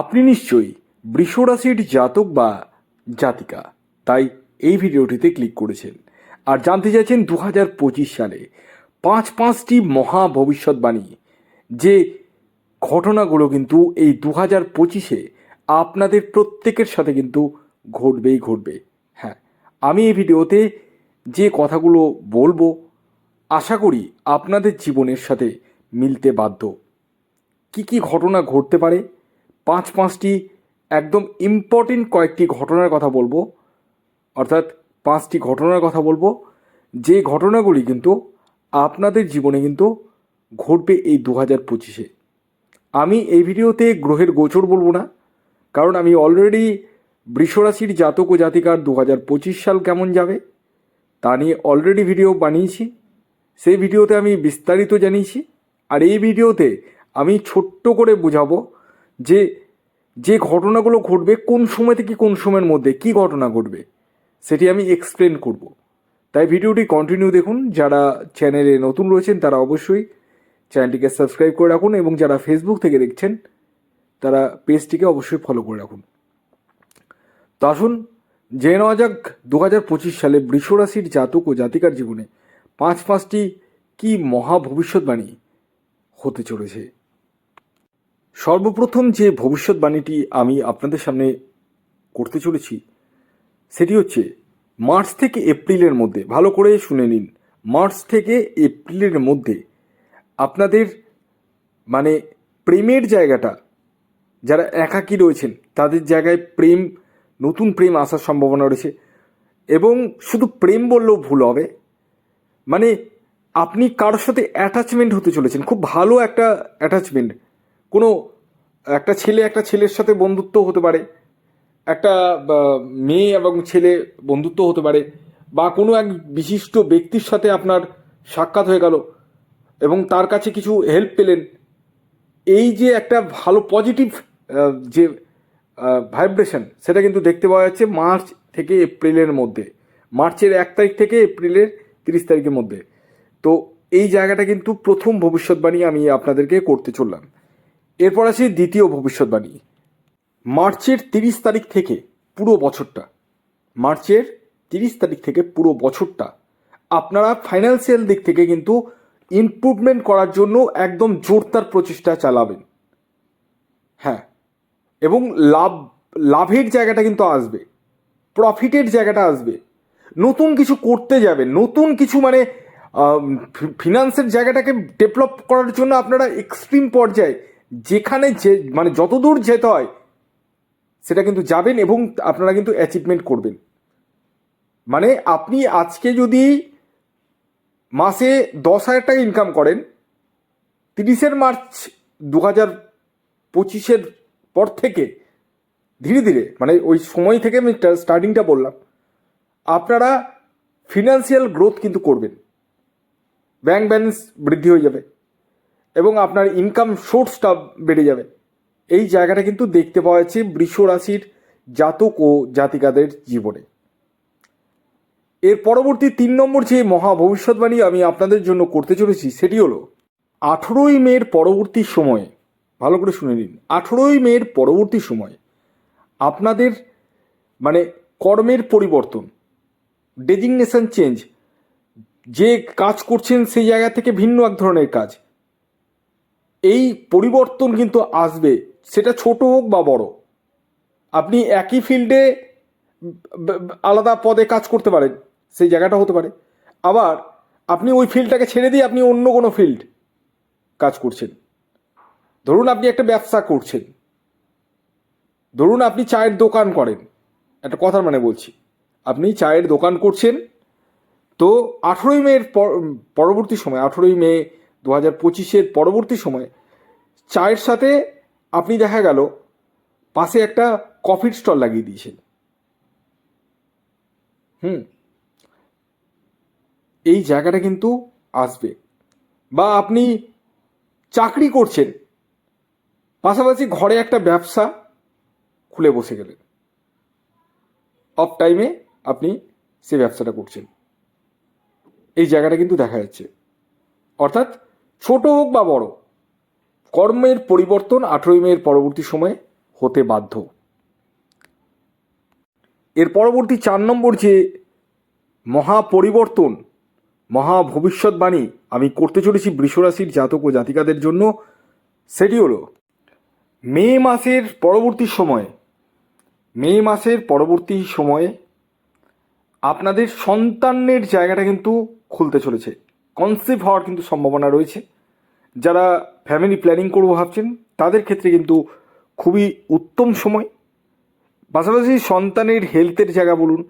আপনি নিশ্চয়ই বৃষরাশির জাতক বা জাতিকা, তাই এই ভিডিওটিতে ক্লিক করেছেন। আর জানতে চাইছেন দু হাজার পঁচিশ সালে পাঁচ পাঁচটি মহা ভবিষ্যৎবাণী, যে ঘটনাগুলো কিন্তু এই দু হাজার পঁচিশে আপনাদের প্রত্যেকের সাথে কিন্তু ঘটবেই ঘটবে। হ্যাঁ আমি এই ভিডিওতে যে কথাগুলো বলব, আশা করি আপনাদের জীবনের সাথে মিলতে বাধ্য। কি কি ঘটনা ঘটতে পারে পাঁচ পাঁচটি একদম ইম্পর্টেন্ট কয়েকটি ঘটনার কথা বলব। অর্থাৎ পাঁচটি ঘটনার কথা বলব। যে ঘটনাগুলি কিন্তু আপনাদের জীবনে কিন্তু ঘটবে এই দু হাজার পঁচিশে। আমি এই ভিডিওতে গ্রহের গোচর বলব না। কারণ আমি অলরেডি বৃষরাশির জাতক ও জাতিকার দু হাজার পঁচিশ সাল কেমন যাবে, তা নিয়ে অলরেডি ভিডিও বানিয়েছি। সেই ভিডিওতে আমি বিস্তারিত জানিয়েছি। আর এই ভিডিওতে আমি ছোট্ট করে বোঝাবো যে যে ঘটনাগুলো ঘটবে, কোন সময় থেকে কোন সময়ের মধ্যে কি ঘটনা ঘটবে, সেটি আমি এক্সপ্লেন করব। তাই ভিডিওটি কন্টিনিউ দেখুন। যারা চ্যানেলে নতুন রয়েছেন, তারা অবশ্যই চ্যানেলটিকে সাবস্ক্রাইব করে রাখুন এবং যারা ফেসবুক থেকে দেখছেন, তারা পেজটিকে অবশ্যই ফলো করে রাখুন। তো আসুন, জেনে নেওয়া যাক দু হাজার পঁচিশ সালে বৃষরাশির জাতক ও জাতিকার জীবনে পাঁচ পাঁচটি কি মহা ভবিষ্যৎবাণী হতে চলেছে। সর্বপ্রথম যে ভবিষ্যৎবাণীটি আমি আপনাদের সামনে করতে চলেছি, সেটি হচ্ছে মার্চ থেকে এপ্রিলের মধ্যে, ভালো করে শুনে নিন, মার্চ থেকে এপ্রিলের মধ্যে আপনাদের মানে প্রেমের জায়গাটা, যারা একাকী রয়েছেন, তাদের জায়গায় প্রেম, নতুন প্রেম আসার সম্ভাবনা রয়েছে এবং শুধু প্রেম বললেও ভুল হবে। মানে আপনি কারোর সাথে অ্যাটাচমেন্ট হতে চলেছেন, খুব ভালো একটা অ্যাটাচমেন্ট কোনো একটা ছেলে একটা ছেলের সাথে বন্ধুত্ব হতে পারে, একটা মেয়ে এবং ছেলে বন্ধুত্ব হতে পারে, বা কোনো এক বিশিষ্ট ব্যক্তির সাথে আপনার সাক্ষাৎ হয়ে গেল এবং তার কাছে কিছু হেল্প পেলেন, এই যে একটা ভালো পজিটিভ যে ভাইব্রেশন সেটা কিন্তু দেখতে পাওয়া যাচ্ছে মার্চ থেকে এপ্রিলের মধ্যে, মার্চের এক তারিখ থেকে এপ্রিলের তিরিশ তারিখের মধ্যে। তো এই জায়গাটা কিন্তু প্রথম ভবিষ্যৎবাণী আমি আপনাদেরকে করতে চললাম। এরপর আছে দ্বিতীয় ভবিষ্যৎবাণী। মার্চের তিরিশ তারিখ থেকে পুরো বছরটা। মার্চের তিরিশ তারিখ থেকে পুরো বছরটা। আপনারা ফাইন্যান্সিয়াল দিক থেকে কিন্তু ইমপ্রুভমেন্ট করার জন্য একদম জোরদার প্রচেষ্টা চালাবেন। হ্যাঁ এবং লাভ, লাভের জায়গাটা কিন্তু আসবে। প্রফিটের জায়গাটা আসবে। নতুন কিছু করতে যাবেন। নতুন কিছু মানে ফিনান্সের জায়গাটাকে ডেভেলপ করার জন্য আপনারা এক্সট্রিম পর্যায়ে যেখানে যে মানে যতদূর যেতে হয়, সেটা কিন্তু যাবেন এবং আপনারা কিন্তু অ্যাচিভমেন্ট করবেন। মানে আপনি আজকে যদি মাসে দশ হাজার টাকা ইনকাম করেন, তিরিশের মার্চ দু হাজার পঁচিশের পর থেকে, ধীরে ধীরে মানে ওই সময় থেকে আমি স্টার্টিংটা বললাম, আপনারা ফিনান্সিয়াল গ্রোথ কিন্তু করবেন। ব্যাংক ব্যালেন্স বৃদ্ধি হয়ে যাবে। এবং আপনার ইনকাম সোর্সটা বেড়ে যাবে। এই জায়গাটা কিন্তু দেখতে পাওয়া যাচ্ছে বৃষ রাশির জাতক ও জাতিকাদের জীবনে। এর পরবর্তী তিন নম্বর যে মহা ভবিষ্যৎবাণী আমি আপনাদের জন্য করতে চলেছি, সেটি হলো আঠেরোই মের পরবর্তী সময়ে, ভালো করে শুনে নিন, আঠেরোই মের পরবর্তী সময়ে আপনাদের মানে কর্মের পরিবর্তন ডেজিগনেশন চেঞ্জ যে কাজ করছেন সেই জায়গা থেকে ভিন্ন এক ধরনের কাজ এই পরিবর্তন কিন্তু আসবে, সেটা ছোট হোক বা বড়। আপনি একই ফিল্ডে আলাদা পদে কাজ করতে পারেন, সেই জায়গাটা হতে পারে। আবার আপনি ওই ফিল্ডটাকে ছেড়ে দিয়ে আপনি অন্য কোনো ফিল্ড কাজ করছেন। ধরুন আপনি একটা ব্যবসা করছেন। ধরুন আপনি চায়ের দোকান করেন, একটা কথার মানে বলছি। আপনি চায়ের দোকান করছেন, তো আঠেরোই মের পরবর্তী সময়, আঠেরোই মে দু হাজার পঁচিশের পরবর্তী সময়ে চায়ের সাথে আপনি দেখা গেল পাশে একটা কফির স্টল লাগিয়ে দিয়েছেন। হুম। এই জায়গাটা কিন্তু আসবে। বা আপনি চাকরি করছেন, পাশাপাশি ঘরে একটা ব্যবসা খুলে বসে গেলেন। অফ টাইমে আপনি সে ব্যবসাটা করছেন। এই জায়গাটা কিন্তু দেখা যাচ্ছে। অর্থাৎ ছোট হোক বা বড়, কর্মের পরিবর্তন আঠেরোই মেয়ের পরবর্তী সময়ে হতে বাধ্য। এর পরবর্তী চার নম্বর যে মহা পরিবর্তন মহা ভবিষ্যৎবাণী আমি করতে চলেছি বৃষরাশির জাতক ও জাতিকাদের জন্য, সেটি হলো মে মাসের পরবর্তী সময়ে, মে মাসের পরবর্তী সময়ে আপনাদের সন্তানের জায়গাটা কিন্তু খুলতে চলেছে। কনসেপ্ট হওয়ার কিন্তু সম্ভাবনা রয়েছে। যারা ফ্যামিলি প্ল্যানিং করব ভাবছেন, তাদের ক্ষেত্রে কিন্তু খুবই উত্তম সময়। পাশাপাশি সন্তানের হেলথের জায়গা বলুন,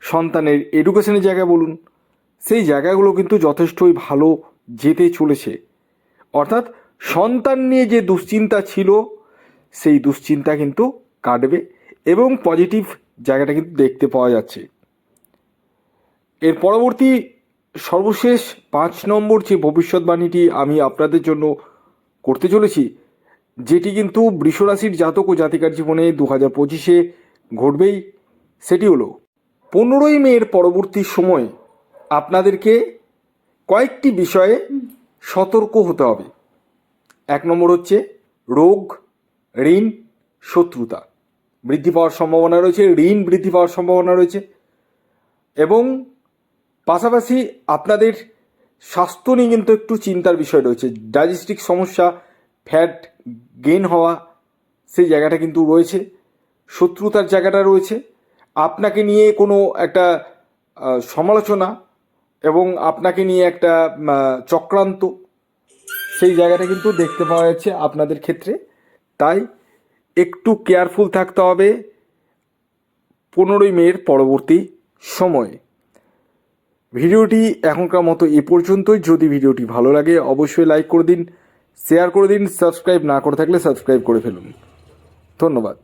সন্তানের এডুকেশনের জায়গা বলুন, সেই জায়গাগুলো কিন্তু যথেষ্টই ভালো যেতে চলেছে। অর্থাৎ সন্তান নিয়ে যে দুশ্চিন্তা ছিল, সেই দুশ্চিন্তা কিন্তু কাটবে এবং পজিটিভ জায়গাটা কিন্তু দেখতে পাওয়া যাচ্ছে। এর পরবর্তী সর্বশেষ পাঁচ নম্বর যে ভবিষ্যৎবাণীটি আমি আপনাদের জন্য করতে চলেছি, যেটি কিন্তু বৃষরাশির জাতক ও জাতিকার জীবনে দু হাজার পঁচিশে ঘটবেই, সেটি হলো, পনেরোই মের পরবর্তী সময় আপনাদেরকে কয়েকটি বিষয়ে সতর্ক হতে হবে। এক নম্বর হচ্ছে, রোগ, ঋণ, শত্রুতা। বৃদ্ধি পাওয়ার সম্ভাবনা রয়েছে, ঋণ বৃদ্ধি পাওয়ার সম্ভাবনা রয়েছে এবং পাশাপাশি আপনাদের স্বাস্থ্য নিয়ে কিন্তু একটু চিন্তার বিষয় রয়েছে। ডাইজেস্টিক সমস্যা, ফ্যাট গেইন হওয়া, সেই জায়গাটা কিন্তু রয়েছে। শত্রুতার জায়গাটা রয়েছে। আপনাকে নিয়ে কোনো একটা সমালোচনা এবং আপনাকে নিয়ে একটা চক্রান্ত, সেই জায়গাটা কিন্তু দেখতে পাওয়া যাচ্ছে আপনাদের ক্ষেত্রে। তাই একটু কেয়ারফুল থাকতে হবে। পনেরোই মের পরবর্তী সময়ে। ভিডিওটি এখনকার মতো এ পর্যন্তই। যদি ভিডিওটি ভালো লাগে, অবশ্যই লাইক করে দিন, শেয়ার করে দিন, সাবস্ক্রাইব না করে থাকলে সাবস্ক্রাইব করে ফেলুন। ধন্যবাদ।